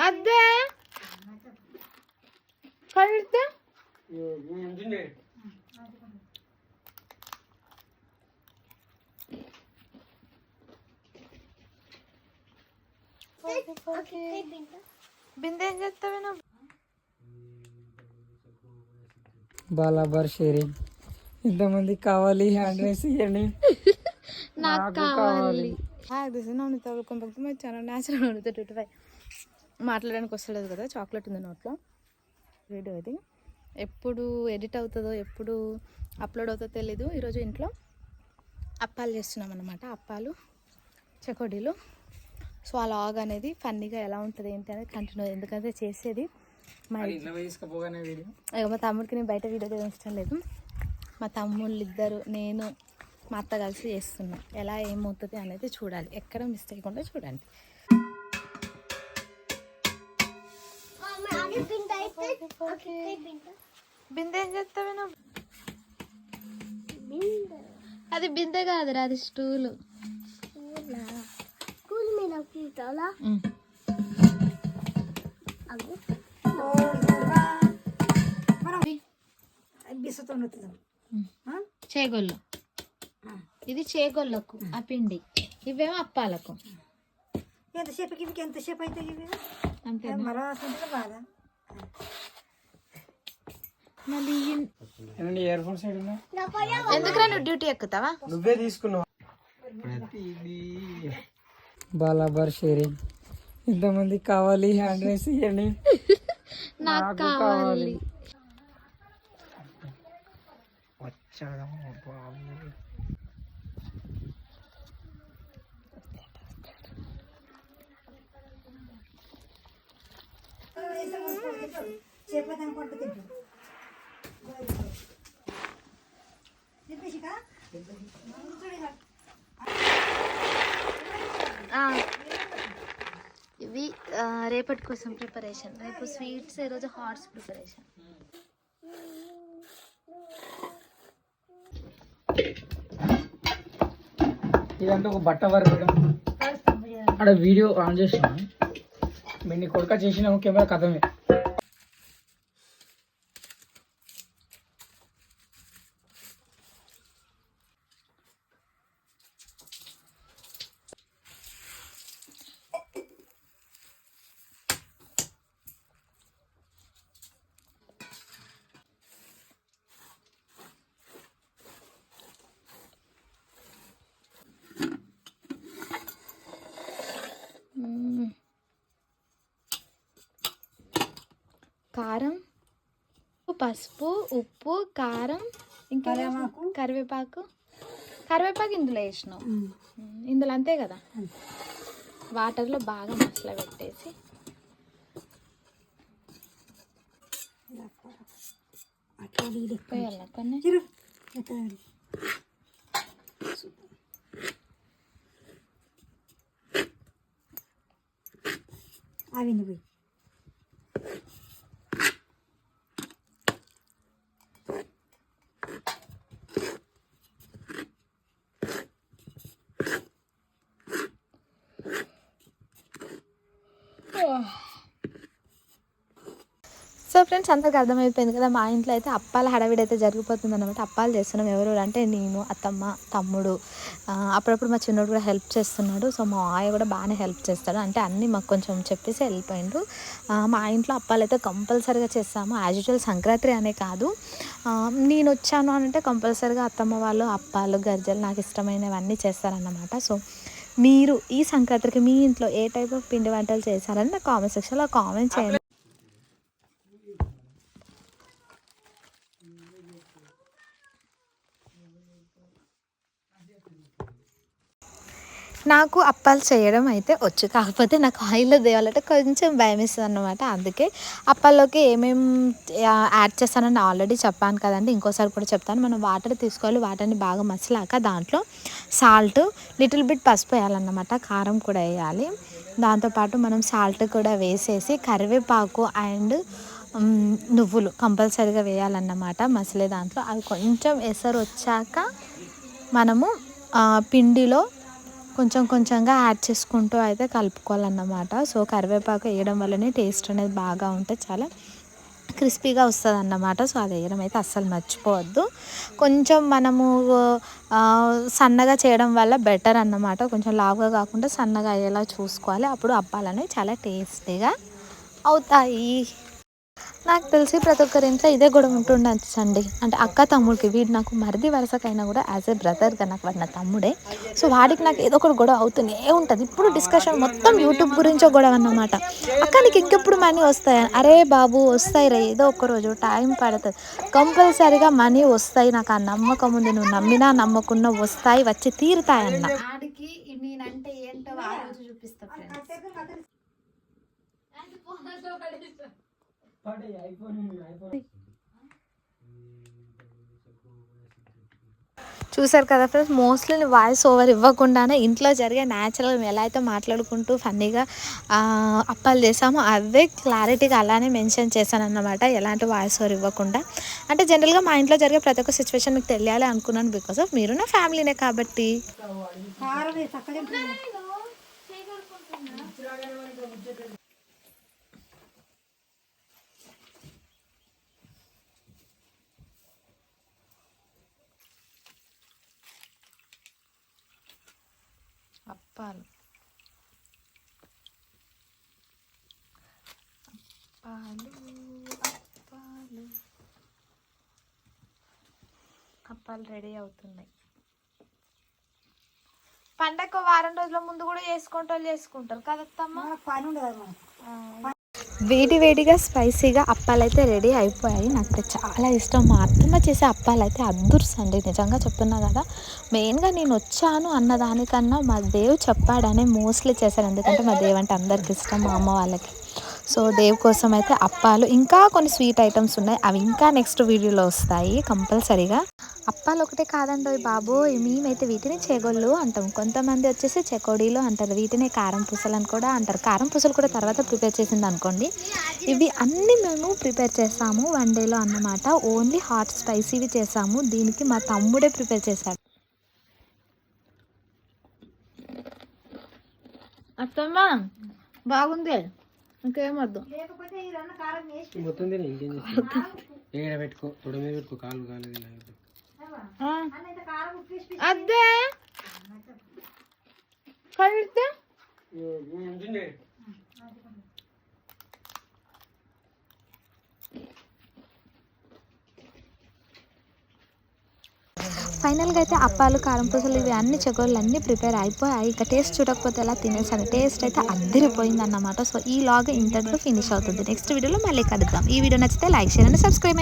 అద్దే. కడితే బిందె చేస్తావే నువ్వు? బాలాబార్ షేరింగ్ ఇంతమంది కావాలి హ్యాండ్ రైస్ ఇవ్వండి నాకు కావాలి. This is noun welcome back to my channel natural నూనెతో టూ ఫైవ్. మాట్లాడడానికి వస్తలేదు కదా చాక్లెట్ ఉంది నోట్లో. వీడియో ఇది ఎప్పుడు ఎడిట్ అవుతుందో ఎప్పుడు అప్లోడ్ అవుతుందో తెలీదు. ఈరోజు ఇంట్లో అప్పాలు చేస్తున్నాం అనమాట అప్పాలు చకోడీలు. సో ఆ లాగ్ అనేది ఫన్నీగా ఎలా ఉంటుంది ఏంటి అనేది కంటిన్యూ ఎందుకంటే చేసేది మా తమ్ముడికి నేను బయట వీడియో తీయడం ఇష్టం లేదు. మా తమ్ముళ్ళు ఇద్దరు నేను మా అత్త కలిసి చేస్తున్నాం. ఎలా ఏమవుతుంది అనేది చూడాలి. ఎక్కడ మిస్టేక్ ఉంటే చూడండి. బిందె ఏం చేస్తావే నువ్వు? అది బిందె కాదురా అది స్టూలు. చేగొల్లు. ఇది చేగొల్లకు ఆ పిండి. ఇవేమో అప్పాలకు. ఎంతసేపుకి ఇవి ఎంతసేపు అయితే ఇవి? అంతే మరో బాధ. మళ్ళీ ఇయర్ ఫోన్స్ ఎందుకురా నువ్వు డ్యూటీ ఎక్కుతావా? నువ్వే తీసుకున్నావు. బాలాబార్ షేరింగ్. ఇంతమంది కావాలి హ్యాండ్ రైస్ ఇవ్వండి నాకు కావాలి. వచ్చాడా బాబు. తింటాం. చెప్పేసికా ఇవి ఆ, రేపటి కోసం ప్రిపరేషన్. రేపు స్వీట్స్ ఈరోజు హాట్స్ ప్రిపరేషన్. ఇదంతా ఒక బట్ట వర్క్. అక్కడ వీడియో ఆన్ చేసిన మీరు కొడుక చేసిన కెమెరా కథమే. కారం పసుపు ఉప్పు కారం ఇంకా కరివేపాకు. కరివేపాకు. ఇందులో వేసినాం. ఇందులో అంతే కదా? వాటర్లో బాగా మసాలా పెట్టేసి. అవి పోయి. సో ఫ్రెండ్స్ అందరికి అర్థమైపోయింది కదా మా ఇంట్లో అయితే అప్పాల హడావిడి అయితే జరిగిపోతుంది అనమాట అప్పాలు చేస్తున్నాం ఎవరు అంటే నేను అత్తమ్మ తమ్ముడు. అప్పుడప్పుడు మా చిన్నోడు కూడా హెల్ప్ చేస్తున్నాడు. సో మా ఆయ కూడా బాగానే హెల్ప్ చేస్తాడు. అంటే అన్నీ మాకు కొంచెం చెప్పేసి వెళ్ళిపోయిండు. మా ఇంట్లో అప్పాలు అయితే కంపల్సరీగా చేస్తాము. యాజ్ యూజువల్ సంక్రాంతి అనే కాదు. నేను వచ్చాను అని అంటే కంపల్సరీగా అత్తమ్మ వాళ్ళు అప్పాలు గర్జలు నాకు ఇష్టమైనవన్నీ చేస్తారన్నమాట. సో మీరు ఈ సంక్రాంతికి మీ ఇంట్లో ఏ టైప్ ఆఫ్ పిండి వంటలు చేశారని నా కామెంట్ సెక్షన్లో కామెంట్ చేయండి. నాకు అప్పాలు చేయడం అయితే వచ్చు. కాకపోతే నాకు ఆయిల్లో దేవాలంటే కొంచెం భయం ఇస్తుంది అనమాట అందుకే అప్పాల్లోకి ఏమేమి యాడ్ చేస్తానని ఆల్రెడీ చెప్పాను కదండి. ఇంకోసారి కూడా చెప్తాను. మనం వాటర్ తీసుకోవాలి. వాటర్ని బాగా మసలాక దాంట్లో సాల్ట్ లిటిల్ బిట్ పసుపు వేయాలన్నమాట. కారం కూడా వేయాలి. దాంతోపాటు మనం సాల్ట్ కూడా వేసేసి కరివేపాకు అండ్ నువ్వులు కంపల్సరీగా వేయాలన్నమాట మసలే దాంట్లో. అవి కొంచెం ఎసరు వచ్చాక మనము పిండిలో కొంచెం కొంచెంగా యాడ్ చేసుకుంటూ అయితే కలుపుకోవాలన్నమాట. సో కరివేపాకు వేయడం వల్లనే టేస్ట్ అనేది బాగా ఉంటే చాలా క్రిస్పీగా వస్తుంది అన్నమాట సో అది వేయడం అయితే అస్సలు మర్చిపోవద్దు. కొంచెం మనము సన్నగా చేయడం వల్ల బెటర్ అన్నమాట. కొంచెం లావుగా కాకుండా సన్నగా అయ్యేలా చూసుకోవాలి. అప్పుడు అప్పాలనేవి చాలా టేస్టీగా అవుతాయి. నాకు తెలిసి ప్రతి ఒక్కరి ఇంట్లో ఇదే గొడవ ఉంటుండొచ్చండి. అంటే అక్క తమ్ముడికి వీడు నాకు మరిది వరుసకైనా కూడా యాజ్ ఏ బ్రదర్గా నాకు వాడు నా తమ్ముడే. సో వాడికి నాకు ఏదో ఒకటి గొడవ అవుతూనే ఉంటుంది. ఇప్పుడు డిస్కషన్ మొత్తం యూట్యూబ్ గురించో గొడవ అన్నమాట. అక్క నీకు ఇంకెప్పుడు మనీ వస్తాయి? అరే బాబు వస్తాయి రా. ఏదో ఒక రోజు టైం పడుతుంది. కంపల్సరీగా మనీ వస్తాయి నాకు. ఆ నమ్మకం ఉంది. నువ్వు నమ్మినా నమ్మకున్నా వస్తాయి వచ్చి తీరుతాయన్న. నేనంటే ఏంటో చూసారు కదా ఫ్రెండ్స్ మోస్ట్లీ వాయిస్ ఓవర్ ఇవ్వకుండానే ఇంట్లో జరిగే న్యాచురల్ ఎలా అయితే మాట్లాడుకుంటూ ఫన్నీగా అప్పాలు చేసామో అవే క్లారిటీగా అలానే మెన్షన్ చేశాను అన్నమాట ఎలాంటి వాయిస్ ఓవర్ ఇవ్వకుండా. అంటే జనరల్గా మా ఇంట్లో జరిగే ప్రతి ఒక్క సిచ్యువేషన్ మీకు తెలియాలి అనుకున్నాను బికాస్ ఆఫ్ మీరు నా ఫ్యామిలీనే కాబట్టి. అప్పాలు అప్పాలు అప్పాలు. అప్పాలు రెడీ అవుతున్నాయి. పండగ వారం రోజుల ముందు కూడా చేసుకుంటూ చేసుకుంటారు కదత్తమ్మ? పని ఉండదు వేడి వేడిగా స్పైసీగా అప్పాలు అయితే రెడీ అయిపోయాయి. నాకు చాలా ఇష్టం. మా అత్తమ్మ చేసే అప్పాలు అయితే అద్దుర్స్ అండి. నిజంగా చెప్తున్నా కదా. మెయిన్గా నేను వచ్చాను అన్న దానికన్నా మా దేవ్ చెప్పాడనే మోస్ట్లీ చేశాను ఎందుకంటే మా దేవ్ అంటే అందరికి ఇష్టం మా అమ్మ వాళ్ళకి. సో దేవ్ కోసం అయితే అప్పాలు ఇంకా కొన్ని స్వీట్ ఐటమ్స్ ఉన్నాయి. అవి ఇంకా నెక్స్ట్ వీడియోలో వస్తాయి కంపల్సరీగా. అప్పాలు ఒకటే కాదండి బాబు మేమైతే వీటిని చెగోళ్ళు అంటాం. కొంతమంది వచ్చేసి చెకోడీలు అంటారు. వీటిని కారం పూసలు అని కూడా అంటారు. కారం పూసలు కూడా తర్వాత ప్రిపేర్ చేసింది అనుకోండి. ఇవి అన్నీ మేము ప్రిపేర్ చేసాము వన్ డేలో అన్నమాట. ఓన్లీ హాట్ స్పైసీవి చేసాము. దీనికి మా తమ్ముడే ప్రిపేర్ చేశాడు. అత్తమ్మ బాగుంది. ఇంకేమొద్దు పెట్టుకో తొడ మీద పెట్టుకో కాలు కాలేదు. అద్దే కలిస్తే ఫైనల్గా అయితే అప్పాలు కారం పూసలు ఇవి అన్ని చెగోళ్ళు అన్నీ ప్రిపేర్ అయిపోయాయి ఇక టేస్ట్ చూడకపోతే ఎలా తినేసాను టేస్ట్ అయితే అద్దరిపోయింది అన్నమాట సో ఈ లాగ్ ఇంతటితో ఫినిష్ అవుతుంది. నెక్స్ట్ వీడియోలో మళ్ళీ కలుద్దాం. ఈ వీడియో నచ్చితే లైక్ షేర్ అండ్ సబ్స్క్రైబ్